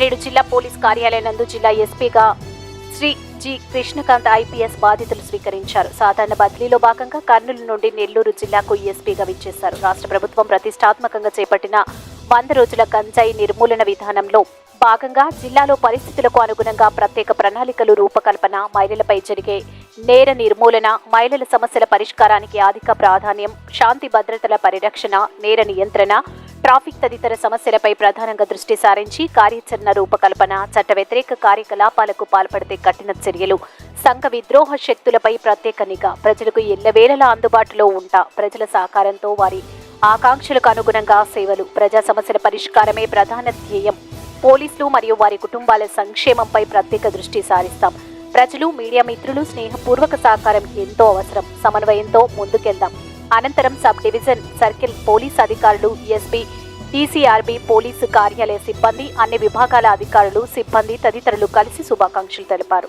నేడు జిల్లా పోలీస్ కార్యాలయం నందు జిల్లా ఎస్పీగా శ్రీ జి కృష్ణకాంత్ ఐపీఎస్ బాధితులు స్వీకరించారు. సాధారణ బదిలీలో భాగంగా కర్నూలు నుండి నెల్లూరు జిల్లాకు ఎస్పీగా విచ్చేశారు. రాష్ట్ర ప్రభుత్వం ప్రతిష్టాత్మకంగా చేపట్టిన వంద రోజుల గంజాయి నిర్మూలన విధానంలో భాగంగా జిల్లాలో పరిస్థితులకు అనుగుణంగా ప్రత్యేక ప్రణాళికలు రూపకల్పన మహిళలపై జరిగే నేర నిర్మూలన మహిళల సమస్యల పరిష్కారానికి అధిక ప్రాధాన్యం శాంతి భద్రతల పరిరక్షణ నేర నియంత్రణ ట్రాఫిక్ తదితర సమస్యలపై ప్రధానంగా దృష్టి సారించి కార్యాచరణ రూపకల్పన చట్ట వ్యతిరేక కార్యకలాపాలకు పాల్పడితే కఠిన చర్యలు. సంఘ విద్రోహ శక్తులపై ప్రత్యేక నిఘా. ప్రజలకు ఎల్లవేళలా అందుబాటులో ఉంటా. ప్రజల సహకారంతో వారి ఆకాంక్షలకు అనుగుణంగా సేవలు. ప్రజా సమస్యల పరిష్కారమే ప్రధాన ధ్యేయం. పోలీసులు మరియు వారి కుటుంబాల సంక్షేమంపై ప్రత్యేక దృష్టి సారిస్తాం. ప్రజలు మీడియా మిత్రులు స్నేహపూర్వక సహకారం ఎంతో అవసరం. సమన్వయంతో ముందుకెళ్దాం. అనంతరం సబ్ డివిజన్ సర్కిల్ పోలీస్ అధికారులు ఎస్పీ ఈసీఆర్బీ పోలీసు కార్యాలయ సిబ్బంది అన్ని విభాగాల అధికారులు సిబ్బంది తదితరులు కలిసి శుభాకాంక్షలు తెలిపారు.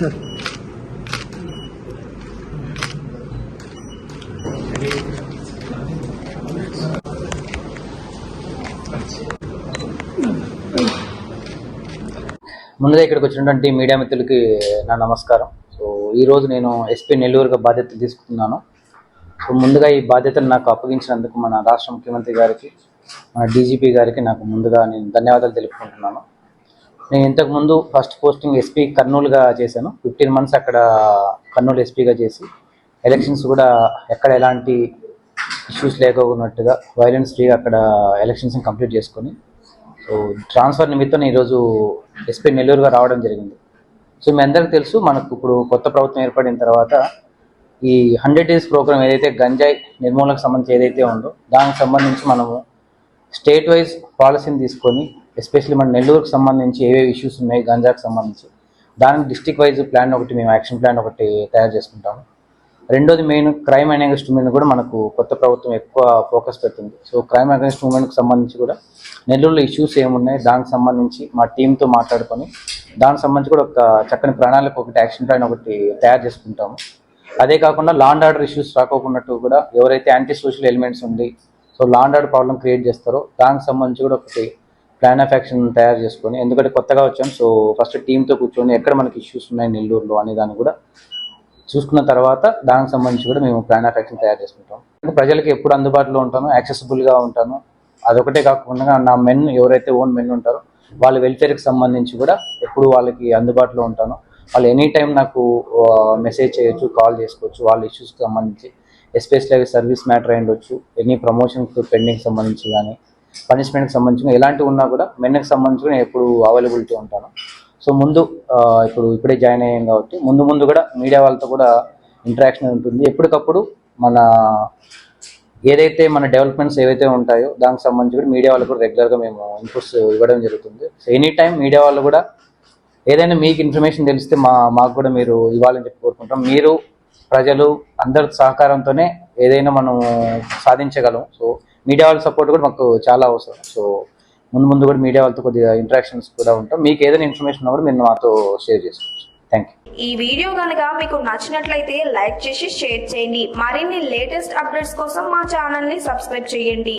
సార్. ముందుగా ఇక్కడికి వచ్చినటువంటి మీడియా మిత్రులకి నా నమస్కారం. సో ఈరోజు నేను ఎస్పీ నెల్లూరుగా బాధ్యతలు తీసుకుంటున్నాను. సో ముందుగా ఈ బాధ్యతను నాకు అప్పగించినందుకు మన రాష్ట్ర ముఖ్యమంత్రి గారికి మన డీజీపీ గారికి నాకు ముందుగా నేను ధన్యవాదాలు తెలుపుకుంటున్నాను. నేను ఇంతకుముందు ఫస్ట్ పోస్టింగ్ ఎస్పీ కర్నూలుగా చేశాను. ఫిఫ్టీన్ మంత్స్ అక్కడ కర్నూలు ఎస్పీగా చేసి ఎలక్షన్స్ కూడా ఎక్కడ ఎలాంటి ఇష్యూస్ లేకున్నట్టుగా వైలెన్స్ ఫ్రీగా అక్కడ ఎలక్షన్స్ని కంప్లీట్ చేసుకొని సో ట్రాన్స్ఫర్ నిమిత్తం ఈరోజు ఎస్పీ నెల్లూరుగా రావడం జరిగింది. సో మీ అందరికీ తెలుసు మనకు ఇప్పుడు కొత్త ప్రభుత్వం ఏర్పడిన తర్వాత ఈ హండ్రెడ్ డేస్ ప్రోగ్రామ్ ఏదైతే గంజాయి నిర్మూలనకు సంబంధించి ఏదైతే ఉందో దానికి సంబంధించి మనము స్టేట్ వైజ్ పాలసీని తీసుకొని ఎస్పెషల్లీ మన నెల్లూరుకు సంబంధించి ఏవేవి ఇష్యూస్ ఉన్నాయి గంజాకు సంబంధించి. దానికి డిస్టిక్ వైజ్ ప్లాన్ ఒకటి మేము యాక్షన్ ప్లాన్ ఒకటి తయారు చేసుకుంటాము. రెండోది మెయిన్ క్రైమ్ అగేన్స్ట్ ఉమెన్ కూడా మనకు కొత్త ప్రభుత్వం ఎక్కువ ఫోకస్ పెడుతుంది. సో క్రైమ్ అగేన్స్ట్ మూమెంట్కి సంబంధించి కూడా నెల్లూరులో ఇష్యూస్ ఏమున్నాయి దానికి సంబంధించి మా టీంతో మాట్లాడుకొని దానికి సంబంధించి కూడా ఒక చక్కని ప్రణాళిక ఒకటి యాక్షన్ ప్లాన్ ఒకటి తయారు చేసుకుంటాము. అదే కాకుండా లాండ్ ఆర్డర్ ఇష్యూస్ రాకోకున్నట్టు కూడా ఎవరైతే యాంటీ సోషల్ ఎలిమెంట్స్ ఉండి so law and order problem create చేస్తారో దానికి సంబంధించి కూడా ఒకటి ప్లాన్ ఆఫ్ యాక్షన్ తయారు చేసుకొని ఎందుకంటే కొత్తగా వచ్చాం సో ఫస్ట్ టీంతో కూర్చొని ఎక్కడ మనకి ఇష్యూస్ ఉన్నాయి నెల్లూరులో అనే దాన్ని కూడా చూసుకున్న తర్వాత దానికి సంబంధించి కూడా మేము ప్లాన్ ఆఫ్ యాక్షన్ తయారు చేసుకుంటాం. ప్రజలకు ఎప్పుడు అందుబాటులో ఉంటాను యాక్సెసిబుల్గా ఉంటాను అదొకటే కాకుండా నా మెన్ ఎవరైతే ఓన్ మెన్ ఉంటారో వాళ్ళ వెల్ఫేర్కి సంబంధించి కూడా ఎప్పుడు వాళ్ళకి అందుబాటులో ఉంటాను వాళ్ళు ఎనీ టైం నాకు మెసేజ్ చేయొచ్చు కాల్ చేసుకోవచ్చు వాళ్ళ ఇష్యూస్కి సంబంధించి ఎస్పెషల్లీ సర్వీస్ మ్యాటర్ అయి ఉండొచ్చు ఎనీ ప్రమోషన్స్ పెండింగ్ సంబంధించి కానీ పనిష్మెంట్కి సంబంధించిన ఎలాంటివి ఉన్నా కూడా మెన్కి సంబంధించి నేను ఎప్పుడు అవైలబిలిటీ ఉంటాను. సో ముందు ఇప్పుడు ఇప్పుడే జాయిన్ అయ్యాం కాబట్టి ముందు ముందు కూడా మీడియా వాళ్ళతో కూడా ఇంటరాక్షన్ ఉంటుంది. ఎప్పటికప్పుడు మన ఏదైతే మన డెవలప్మెంట్స్ ఏవైతే ఉంటాయో దానికి సంబంధించి కూడా మీడియా వాళ్ళు కూడా రెగ్యులర్గా మేము ఇన్పుట్స్ ఇవ్వడం జరుగుతుంది. సో ఎనీ టైం మీడియా వాళ్ళు కూడా ఏదైనా మీకు ఇన్ఫర్మేషన్ తెలిస్తే మా మాకు కూడా మీరు ఇవ్వాలని చెప్పి కోరుకుంటాం. మీరు ప్రజలు అందరి సహకారంతోనే ఏదైనా మనం సాధించగలం. సో మీడియా వాళ్ళ సపోర్ట్ కూడా మాకు చాలా అవసరం. సో ముందు ముందు కూడా మీడియా వాళ్ళతో కొద్దిగా ఇంటరాక్షన్స్ కూడా ఉంటాం. మీకు ఏదైనా ఇన్ఫర్మేషన్ ఉన్నా కూడా మీరు మాతో షేర్ చేసుకోవచ్చు. థ్యాంక్ యూ ఈ వీడియో కనుక మీకు నచ్చినట్లయితే లైక్ చేసి షేర్ చేయండి. మరిన్ని లేటెస్ట్ అప్డేట్స్ కోసం మా ఛానల్ని సబ్స్క్రైబ్ చేయండి.